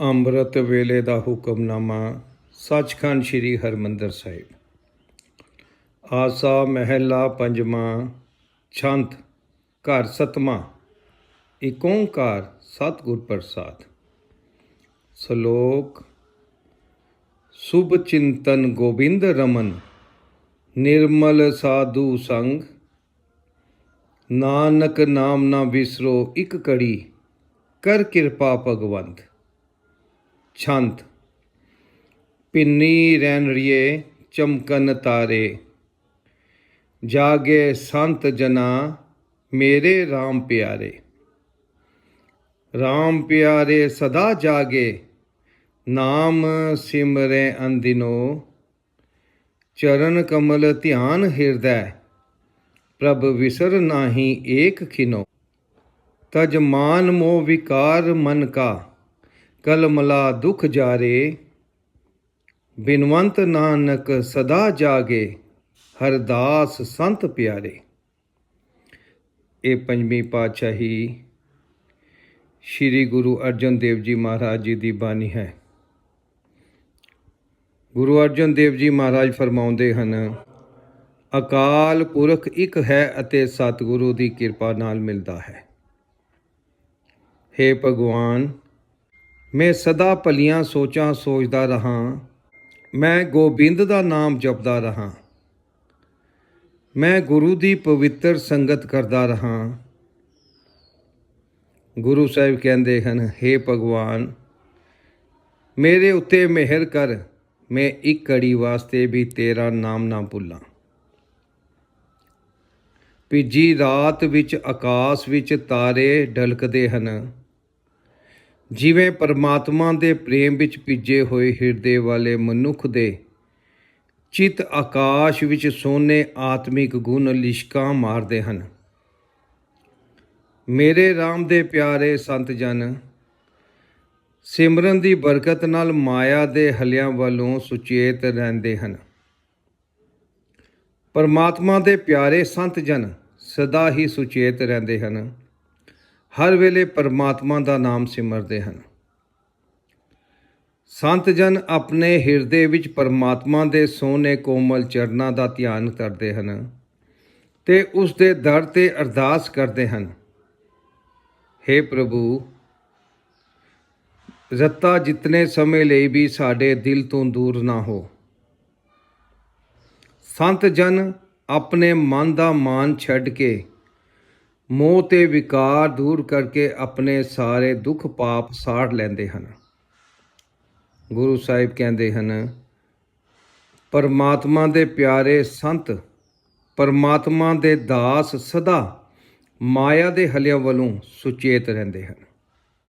ਅੰਮ੍ਰਿਤ ਵੇਲੇ ਦਾ ਹੁਕਮਨਾਮਾ, ਸੱਚਖੰਡ ਸ੍ਰੀ ਹਰਮੰਦਰ ਸਾਹਿਬ। ਆਸਾ ਮਹਿਲਾ ਪੰਜਵਾਂ, ਛੰਤ ਘਰ ਸਤਮਾ ਏਕ ਓੰਕਾਰ ਸਤਿਗੁਰ ਪ੍ਰਸਾਦ। ਸ਼ਲੋਕ, ਸੁਭ ਚਿੰਤਨ ਗੋਬਿੰਦ ਰਮਨ, ਨਿਰਮਲ ਸਾਧੂ ਸੰਗ। ਨਾਨਕ ਨਾਮ ਨਾ ਵਿਸਰੋ ਇੱਕ ਕੜੀ ਕਰ ਕਿਰਪਾ ਭਗਵੰਤ। ਛੰਤ। ਪਿੰਨੀ ਰੈਨ ਚਮਕਨ ਤਾਰੇ। ਜਾਗੇ ਸੰਤ ਜਨਾ ਮੇਰੇ RAM ਪਿਆਰੇ। RAM ਪਿਆਰੇ ਸਦਾ ਜਾਗੇ, ਨਾਮ ਸਿਮਰੇ ਅੰਦਿਨੋ ਚਰਨ ਕਮਲ ਧਿਆਨ ਹਿਰਦੈ, ਪ੍ਰਭ ਵਿਸਰ ਨਾਹੀ ਏਕ ਖਿਨੋ। ਤਜ ਮਾਨ ਮੋ ਵਿਕਾਰ ਮਨ ਕਾ। ਕਲਮਲਾ ਦੁਖ ਜਾਰੇ, ਬਿਨਵੰਤ ਨਾਨਕ ਸਦਾ ਜਾਗੇ ਹਰਦਾਸ ਸੰਤ ਪਿਆਰੇ। ਇਹ ਪੰਜਵੀਂ ਪਾਤਸ਼ਾਹੀ ਸ੍ਰੀ ਗੁਰੂ ਅਰਜਨ ਦੇਵ ਜੀ ਮਹਾਰਾਜ ਜੀ ਦੀ ਬਾਣੀ ਹੈ। ਗੁਰੂ ਅਰਜਨ ਦੇਵ ਜੀ ਮਹਾਰਾਜ ਫਰਮਾਉਂਦੇ ਹਨ, ਅਕਾਲ ਪੁਰਖ ਇੱਕ ਹੈ ਅਤੇ ਸਤਿਗੁਰੂ ਦੀ ਕਿਰਪਾ ਨਾਲ ਮਿਲਦਾ ਹੈ। हे ਭਗਵਾਨ ਮੈਂ ਸਦਾ ਭਲੀਆਂ ਸੋਚਾਂ ਸੋਚਦਾ ਰਹਾ। ਮੈਂ ਗੋਬਿੰਦ ਦਾ ਨਾਮ ਜਪਦਾ ਰਹਾ। ਮੈਂ ਗੁਰੂ ਦੀ ਪਵਿੱਤਰ ਸੰਗਤ ਕਰਦਾ ਰਹਾ। ਗੁਰੂ ਸਾਹਿਬ ਕਹਿੰਦੇ ਹਨ हे ਭਗਵਾਨ, ਮੇਰੇ ਉੱਤੇ ਮਿਹਰ ਕਰ, ਮੈਂ ਇੱਕ ਘੜੀ ਵਾਸਤੇ ਵੀ ਤੇਰਾ ਨਾਮ ਨਾ ਭੁੱਲਾਂ। ਭਿੱਜੀ ਰਾਤ ਵਿੱਚ, ਆਕਾਸ਼ ਵਿੱਚ ਤਾਰੇ ਢਲਕਦੇ ਹਨ। ਜਿਵੇਂ ਪਰਮਾਤਮਾ ਦੇ ਪ੍ਰੇਮ ਵਿੱਚ ਭਿੱਜੇ ਹੋਏ ਹਿਰਦੇ ਵਾਲੇ ਮਨੁੱਖ ਦੇ ਚਿਤ ਆਕਾਸ਼ ਵਿੱਚ ਸੋਨੇ ਆਤਮਿਕ ਗੁਣ ਲਿਸ਼ਕਾਂ ਮਾਰਦੇ ਹਨ। ਮੇਰੇ RAM ਦੇ ਪਿਆਰੇ ਸੰਤ ਜਨ, ਸਿਮਰਨ ਦੀ ਬਰਕਤ ਨਾਲ ਮਾਇਆ ਦੇ ਹਲਿਆਂ ਵੱਲੋਂ ਸੁਚੇਤ ਰਹਿੰਦੇ ਹਨ। ਪਰਮਾਤਮਾ ਦੇ ਪਿਆਰੇ ਸੰਤ ਜਨ, ਸਦਾ ਹੀ ਸੁਚੇਤ ਰਹਿੰਦੇ ਹਨ। ਹਰ ਵੇਲੇ ਪਰਮਾਤਮਾ ਦਾ ਨਾਮ ਸਿਮਰਦੇ ਹਨ। ਸੰਤ ਜਨ ਆਪਣੇ ਹਿਰਦੇ ਵਿੱਚ ਪਰਮਾਤਮਾ ਦੇ ਸੋਹਣੇ ਕੋਮਲ ਚਰਨਾਂ ਦਾ ਧਿਆਨ ਕਰਦੇ ਹਨ ਤੇ ਉਸ ਦੇ ਦਰ ਤੇ ਅਰਦਾਸ ਕਰਦੇ ਹਨ। हे ਪ੍ਰਭੂ, ਰੱਤਾ ਜਿਤਨੇ ਸਮੇਂ ਲਈ ਵੀ ਸਾਡੇ ਦਿਲ ਤੋਂ ਦੂਰ ਨਾ ਹੋ। ਸੰਤ ਜਨ ਆਪਣੇ ਮਨ ਦਾ ਮਾਨ ਛੱਡ ਕੇ ਮੋਹ ਤੇ ਵਿਕਾਰ ਦੂਰ ਕਰਕੇ ਆਪਣੇ ਸਾਰੇ ਦੁੱਖ ਪਾਪ ਸਾੜ ਲੈਂਦੇ ਹਨ। ਗੁਰੂ ਸਾਹਿਬ ਕਹਿੰਦੇ ਹਨ, ਪਰਮਾਤਮਾ ਦੇ ਪਿਆਰੇ ਸੰਤ, ਪਰਮਾਤਮਾ ਦੇ ਦਾਸ ਸਦਾ ਮਾਇਆ ਦੇ ਹਲਿਆਂ ਵੱਲੋਂ ਸੁਚੇਤ ਰਹਿੰਦੇ ਹਨ।